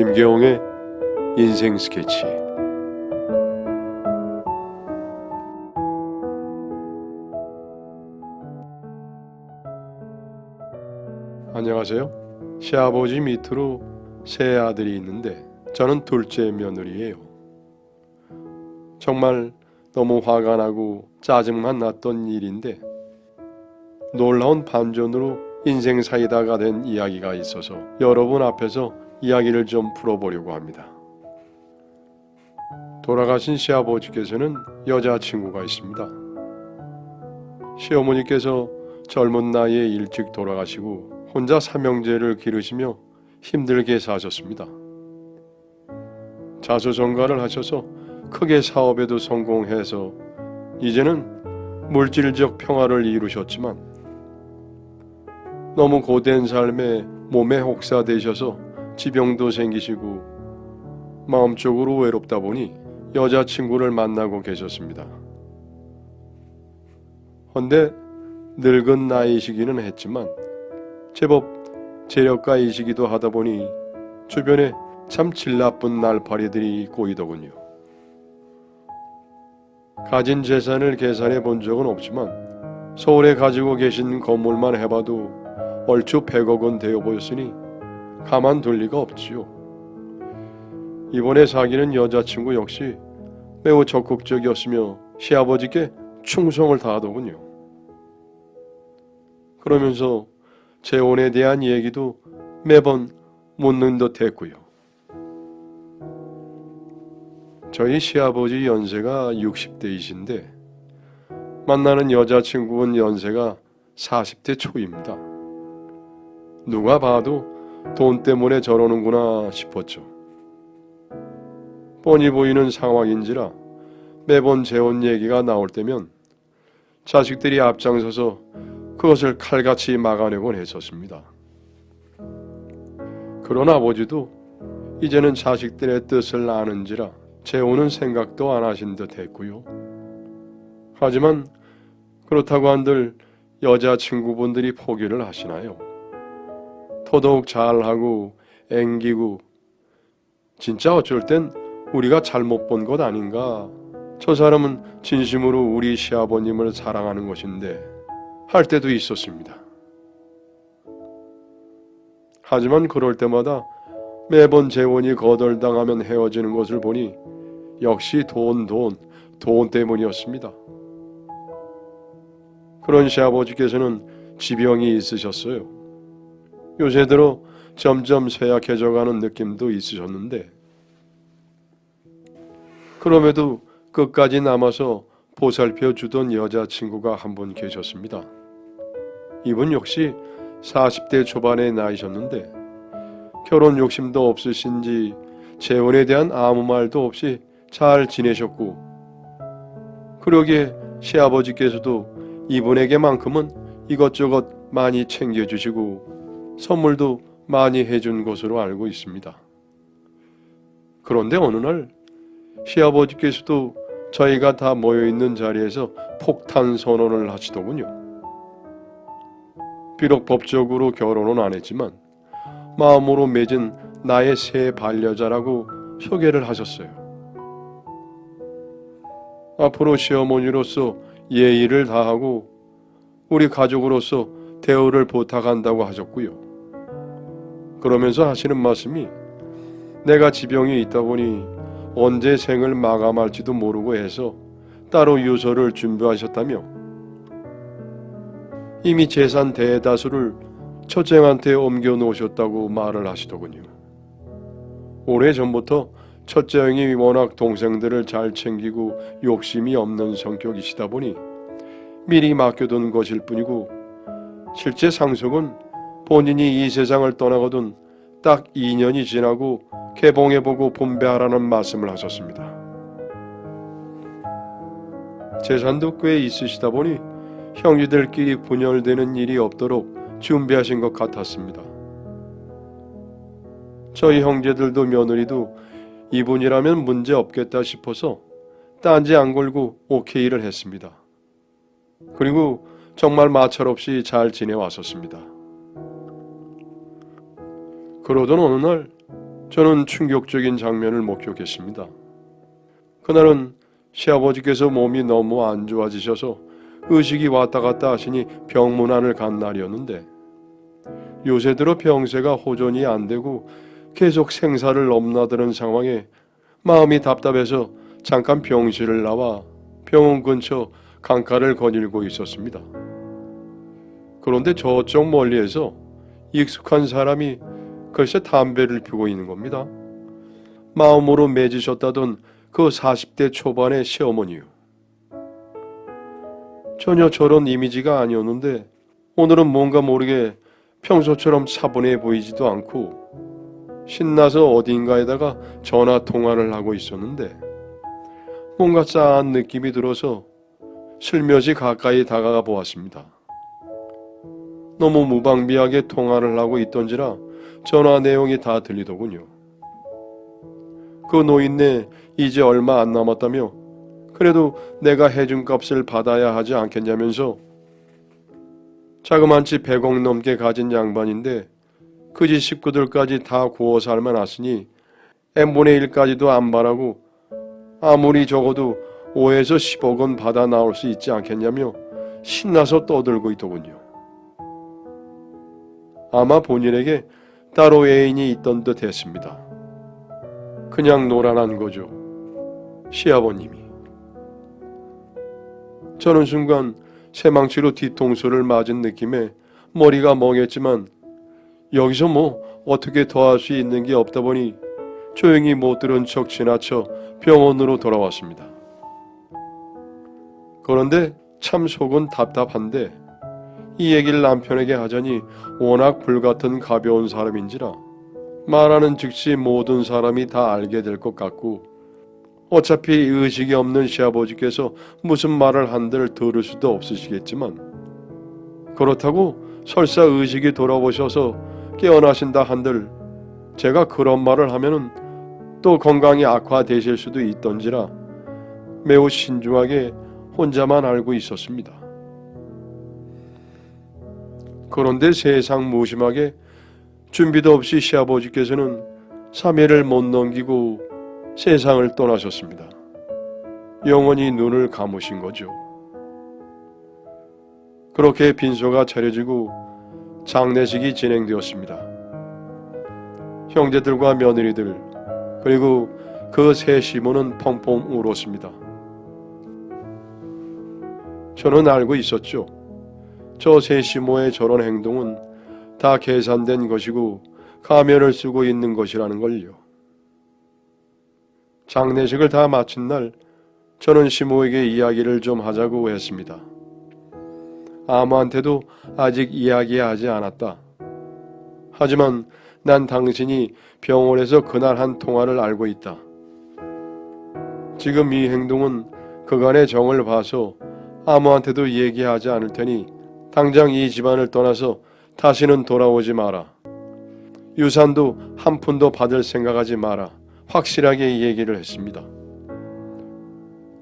김계홍의 인생 스케치 안녕하세요. 시아버지 밑으로 세 아들이 있는데 저는 둘째 며느리예요. 정말 너무 화가 나고 짜증만 났던 일인데 놀라운 반전으로 인생 사이다가 된 이야기가 있어서 여러분 앞에서 이야기를 좀 풀어보려고 합니다. 돌아가신 시아버지께서는 여자친구가 있습니다. 시어머니께서 젊은 나이에 일찍 돌아가시고 혼자 삼형제를 기르시며 힘들게 사셨습니다. 자수성가를 하셔서 크게 사업에도 성공해서 이제는 물질적 평화를 이루셨지만 너무 고된 삶에 몸에 혹사되셔서 지병도 생기시고 마음적으로 외롭다 보니 여자친구를 만나고 계셨습니다. 헌데 늙은 나이시기는 했지만 제법 재력가이시기도 하다 보니 주변에 참 질 나쁜 날파리들이 꼬이더군요. 가진 재산을 계산해 본 적은 없지만 서울에 가지고 계신 건물만 해봐도 얼추 100억 원 되어 보였으니 가만둘 리가 없지요. 이번에 사귀는 여자친구 역시 매우 적극적이었으며 시아버지께 충성을 다하더군요. 그러면서 재혼에 대한 얘기도 매번 묻는 듯 했고요. 저희 시아버지 연세가 60대이신데 만나는 여자친구는 연세가 40대 초입니다. 누가 봐도 돈 때문에 저러는구나 싶었죠. 뻔히 보이는 상황인지라 매번 재혼 얘기가 나올 때면 자식들이 앞장서서 그것을 칼같이 막아내곤 했었습니다. 그런 아버지도 이제는 자식들의 뜻을 아는지라 재혼은 생각도 안 하신 듯 했고요. 하지만 그렇다고 한들 여자친구분들이 포기를 하시나요? 더더욱 잘하고 앵기고 진짜 어쩔 땐 우리가 잘못 본 것 아닌가? 저 사람은 진심으로 우리 시아버님을 사랑하는 것인데 할 때도 있었습니다. 하지만 그럴 때마다 매번 재혼이 거덜당하면 헤어지는 것을 보니 역시 돈, 돈, 돈 때문이었습니다. 그런 시아버지께서는 지병이 있으셨어요. 요새 들어 점점 쇠약해져가는 느낌도 있으셨는데 그럼에도 끝까지 남아서 보살펴 주던 여자친구가 한 분 계셨습니다. 이분 역시 40대 초반의 나이셨는데 결혼 욕심도 없으신지 재혼에 대한 아무 말도 없이 잘 지내셨고 그러기에 시아버지께서도 이분에게만큼은 이것저것 많이 챙겨주시고 선물도 많이 해준 것으로 알고 있습니다. 그런데 어느 날 시아버지께서도 저희가 다 모여 있는 자리에서 폭탄 선언을 하시더군요. 비록 법적으로 결혼은 안 했지만 마음으로 맺은 나의 새 반려자라고 소개를 하셨어요. 앞으로 시어머니로서 예의를 다하고 우리 가족으로서 대우를 부탁한다고 하셨고요. 그러면서 하시는 말씀이 내가 지병이 있다 보니 언제 생을 마감할지도 모르고 해서 따로 유서를 준비하셨다며 이미 재산 대다수를 첫째한테 옮겨 놓으셨다고 말을 하시더군요. 오래 전부터 첫째 형이 워낙 동생들을 잘 챙기고 욕심이 없는 성격이시다 보니 미리 맡겨둔 것일 뿐이고 실제 상속은 본인이 이 세상을 떠나거든 딱 2년이 지나고 개봉해보고 분배하라는 말씀을 하셨습니다. 재산도 꽤 있으시다 보니 형제들끼리 분열되는 일이 없도록 준비하신 것 같았습니다. 저희 형제들도 며느리도 이분이라면 문제 없겠다 싶어서 딴지 안 걸고 오케이를 했습니다. 그리고 정말 마찰 없이 잘 지내왔었습니다. 그러던 어느 날 저는 충격적인 장면을 목격했습니다. 그날은 시아버지께서 몸이 너무 안 좋아지셔서 의식이 왔다 갔다 하시니 병문안을 간 날이었는데 요새 들어 병세가 호전이 안 되고 계속 생사를 넘나드는 상황에 마음이 답답해서 잠깐 병실을 나와 병원 근처 강가를 거닐고 있었습니다. 그런데 저쪽 멀리에서 익숙한 사람이 글쎄 담배를 피우고 있는 겁니다. 마음으로 맺으셨다던 그 40대 초반의 시어머니요. 전혀 저런 이미지가 아니었는데 오늘은 뭔가 모르게 평소처럼 차분해 보이지도 않고 신나서 어딘가에다가 전화 통화를 하고 있었는데 뭔가 짠 느낌이 들어서 슬며시 가까이 다가가 보았습니다. 너무 무방비하게 통화를 하고 있던지라 전화 내용이 다 들리더군요. 그 노인네 이제 얼마 안 남았다며 그래도 내가 해준 값을 받아야 하지 않겠냐면서 자그만치 100억 넘게 가진 양반인데 그지 식구들까지 다 구워 살만하으니 n분의 1까지도 안 바라고 아무리 적어도 5에서 10억은 받아 나올 수 있지 않겠냐며 신나서 떠들고 있더군요. 아마 본인에게 따로 애인이 있던 듯 했습니다. 그냥 노란한 거죠. 시아버님이. 저는 순간 새망치로 뒤통수를 맞은 느낌에 머리가 멍했지만 여기서 뭐 어떻게 더할 수 있는 게 없다 보니 조용히 못 들은 척 지나쳐 병원으로 돌아왔습니다. 그런데 참 속은 답답한데 이 얘기를 남편에게 하자니 워낙 불같은 가벼운 사람인지라 말하는 즉시 모든 사람이 다 알게 될 것 같고 어차피 의식이 없는 시아버지께서 무슨 말을 한들 들을 수도 없으시겠지만 그렇다고 설사 의식이 돌아오셔서 깨어나신다 한들 제가 그런 말을 하면은 또 건강이 악화되실 수도 있던지라 매우 신중하게 혼자만 알고 있었습니다. 그런데 세상 무심하게 준비도 없이 시아버지께서는 3일을 못 넘기고 세상을 떠나셨습니다. 영원히 눈을 감으신 거죠. 그렇게 빈소가 차려지고 장례식이 진행되었습니다. 형제들과 며느리들 그리고 그 세 시모는 펑펑 울었습니다. 저는 알고 있었죠. 저 세 시모의 저런 행동은 다 계산된 것이고 가면을 쓰고 있는 것이라는 걸요. 장례식을 다 마친 날 저는 시모에게 이야기를 좀 하자고 했습니다. 아무한테도 아직 이야기하지 않았다. 하지만 난 당신이 병원에서 그날 한 통화를 알고 있다. 지금 이 행동은 그간의 정을 봐서 아무한테도 얘기하지 않을 테니 당장 이 집안을 떠나서 다시는 돌아오지 마라. 유산도 한 푼도 받을 생각하지 마라. 확실하게 얘기를 했습니다.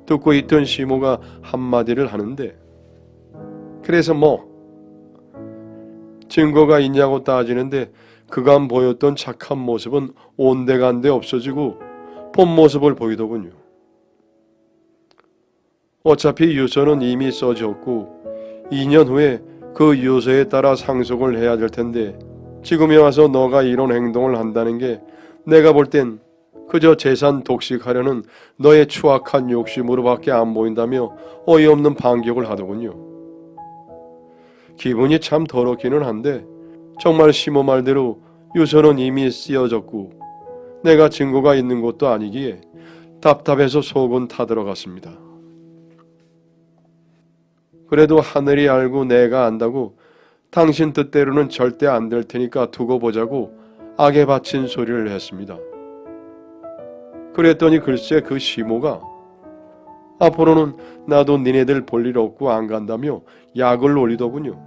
듣고 있던 시모가 한마디를 하는데 그래서 뭐 증거가 있냐고 따지는데 그간 보였던 착한 모습은 온데간데 없어지고 본 모습을 보이더군요. 어차피 유서는 이미 써졌고 2년 후에 그 유서에 따라 상속을 해야 될 텐데 지금에 와서 너가 이런 행동을 한다는 게 내가 볼 땐 그저 재산 독식하려는 너의 추악한 욕심으로밖에 안 보인다며 어이없는 반격을 하더군요. 기분이 참 더럽기는 한데 정말 시모 말대로 유서는 이미 쓰여졌고 내가 증거가 있는 것도 아니기에 답답해서 속은 타들어갔습니다. 그래도 하늘이 알고 내가 안다고 당신 뜻대로는 절대 안 될 테니까 두고 보자고 악에 바친 소리를 했습니다. 그랬더니 글쎄 그 시모가 앞으로는 나도 니네들 볼 일 없고 안 간다며 약을 올리더군요.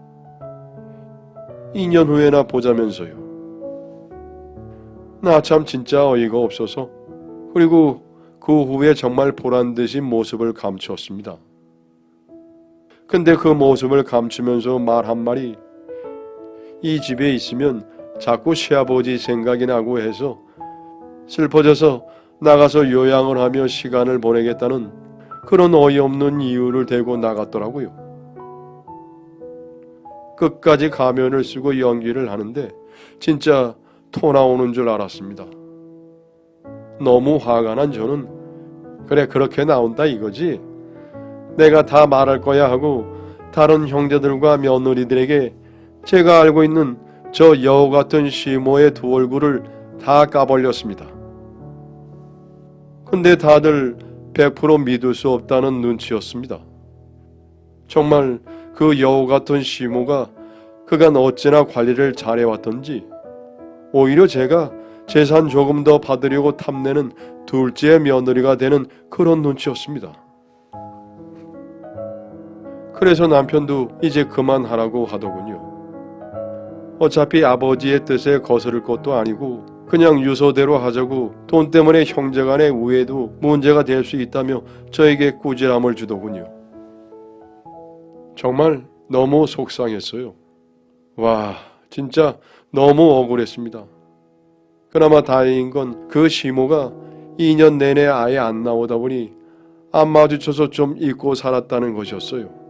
2년 후에나 보자면서요. 나 참 진짜 어이가 없어서 그리고 그 후에 정말 보란 듯이 모습을 감추었습니다. 근데 그 모습을 감추면서 말 한마디 이 집에 있으면 자꾸 시아버지 생각이 나고 해서 슬퍼져서 나가서 요양을 하며 시간을 보내겠다는 그런 어이없는 이유를 대고 나갔더라고요. 끝까지 가면을 쓰고 연기를 하는데 진짜 토 나오는 줄 알았습니다. 너무 화가 난 저는 그래 그렇게 나온다 이거지. 내가 다 말할 거야 하고 다른 형제들과 며느리들에게 제가 알고 있는 저 여우 같은 시모의 두 얼굴을 다 까벌렸습니다. 근데 다들 100% 믿을 수 없다는 눈치였습니다. 정말 그 여우 같은 시모가 그간 어찌나 관리를 잘해왔던지 오히려 제가 재산 조금 더 받으려고 탐내는 둘째 며느리가 되는 그런 눈치였습니다. 그래서 남편도 이제 그만하라고 하더군요. 어차피 아버지의 뜻에 거스를 것도 아니고 그냥 유서대로 하자고 돈 때문에 형제간의 우애도 문제가 될 수 있다며 저에게 꾸지람을 주더군요. 정말 너무 속상했어요. 와, 진짜 너무 억울했습니다. 그나마 다행인 건 그 시모가 2년 내내 아예 안 나오다 보니 안 마주쳐서 좀 잊고 살았다는 것이었어요.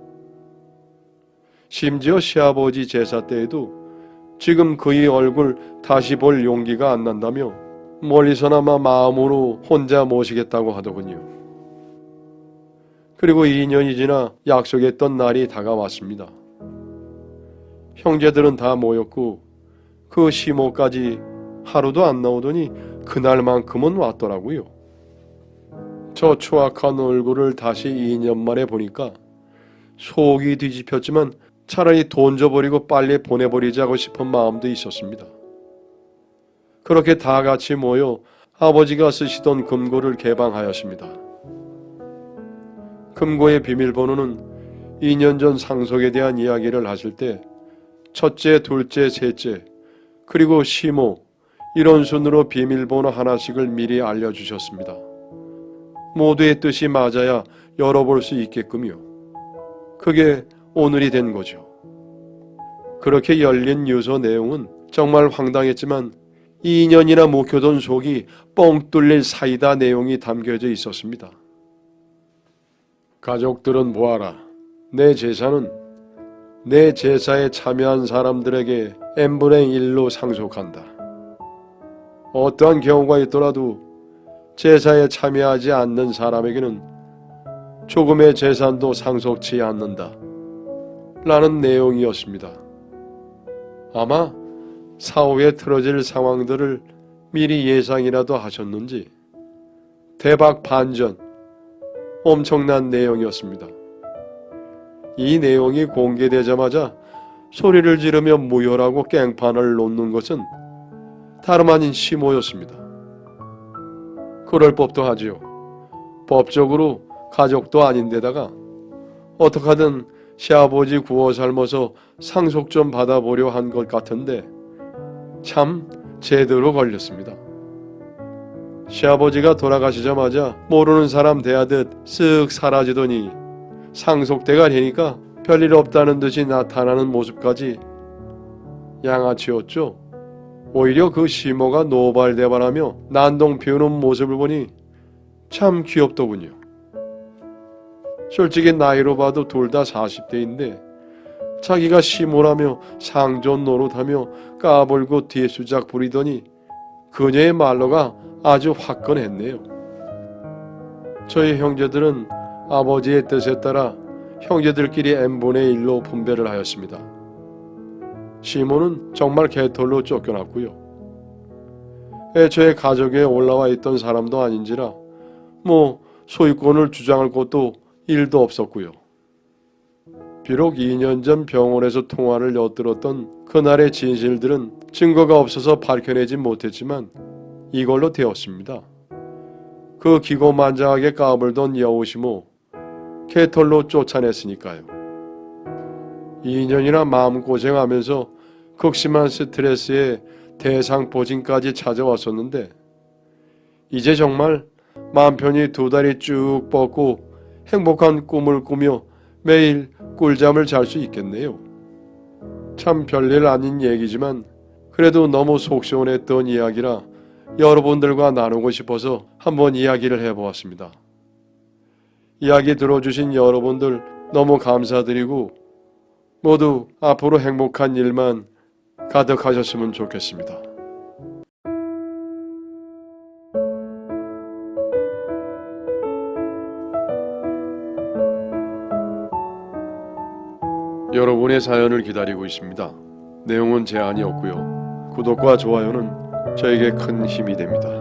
심지어 시아버지 제사 때에도 지금 그의 얼굴 다시 볼 용기가 안 난다며 멀리서나마 마음으로 혼자 모시겠다고 하더군요. 그리고 2년이 지나 약속했던 날이 다가왔습니다. 형제들은 다 모였고 그 시모까지 하루도 안 나오더니 그날만큼은 왔더라고요. 저 추악한 얼굴을 다시 2년 만에 보니까 속이 뒤집혔지만 차라리 돈 줘버리고 빨리 보내버리자고 싶은 마음도 있었습니다. 그렇게 다 같이 모여 아버지가 쓰시던 금고를 개방하였습니다. 금고의 비밀번호는 2년 전 상속에 대한 이야기를 하실 때 첫째, 둘째, 셋째, 그리고 시모 이런 순으로 비밀번호 하나씩을 미리 알려주셨습니다. 모두의 뜻이 맞아야 열어볼 수 있게끔요. 그게 오늘이 된 거죠. 그렇게 열린 유서 내용은 정말 황당했지만 2년이나 묵혀둔 속이 뻥 뚫릴 사이다 내용이 담겨져 있었습니다. 가족들은 보아라. 내 제사는 내 제사에 참여한 사람들에게 n분의 1로 상속한다. 어떠한 경우가 있더라도 제사에 참여하지 않는 사람에게는 조금의 재산도 상속치 않는다. 라는 내용이었습니다. 아마 사후에 틀어질 상황들을 미리 예상이라도 하셨는지 대박 반전 엄청난 내용이었습니다. 이 내용이 공개되자마자 소리를 지르며 무혈하고 깽판을 놓는 것은 다름 아닌 시모였습니다. 그럴 법도 하지요. 법적으로 가족도 아닌데다가 어떡하든 시아버지 구워 삶아서 상속 좀 받아보려 한 것 같은데 참 제대로 걸렸습니다. 시아버지가 돌아가시자마자 모르는 사람 대하듯 쓱 사라지더니 상속대가 되니까 별일 없다는 듯이 나타나는 모습까지 양아치였죠. 오히려 그 시모가 노발대발하며 난동 피우는 모습을 보니 참 귀엽더군요. 솔직히 나이로 봐도 둘 다 40대인데 자기가 시모라며 상존 노릇하며 까불고 뒤수작 부리더니 그녀의 말로가 아주 화끈했네요. 저희 형제들은 아버지의 뜻에 따라 형제들끼리 n분의 1로 분배를 하였습니다. 시몬은 정말 개털로 쫓겨났고요. 애초에 가족에 올라와 있던 사람도 아닌지라 뭐 소유권을 주장할 것도 일도 없었고요. 비록 2년 전 병원에서 통화를 엿들었던 그날의 진실들은 증거가 없어서 밝혀내지 못했지만 이걸로 되었습니다. 그 기고만장하게 까불던 여우시모 개털로 쫓아냈으니까요. 2년이나 마음고생하면서 극심한 스트레스에 대상포진까지 찾아왔었는데 이제 정말 마음 편히 두 다리 쭉 뻗고 행복한 꿈을 꾸며 매일 꿀잠을 잘 수 있겠네요. 참 별일 아닌 얘기지만 그래도 너무 속 시원했던 이야기라 여러분들과 나누고 싶어서 한번 이야기를 해보았습니다. 이야기 들어주신 여러분들 너무 감사드리고 모두 앞으로 행복한 일만 가득하셨으면 좋겠습니다. 여러분의 사연을 기다리고 있습니다. 내용은 제한이 없고요. 구독과 좋아요는 저에게 큰 힘이 됩니다.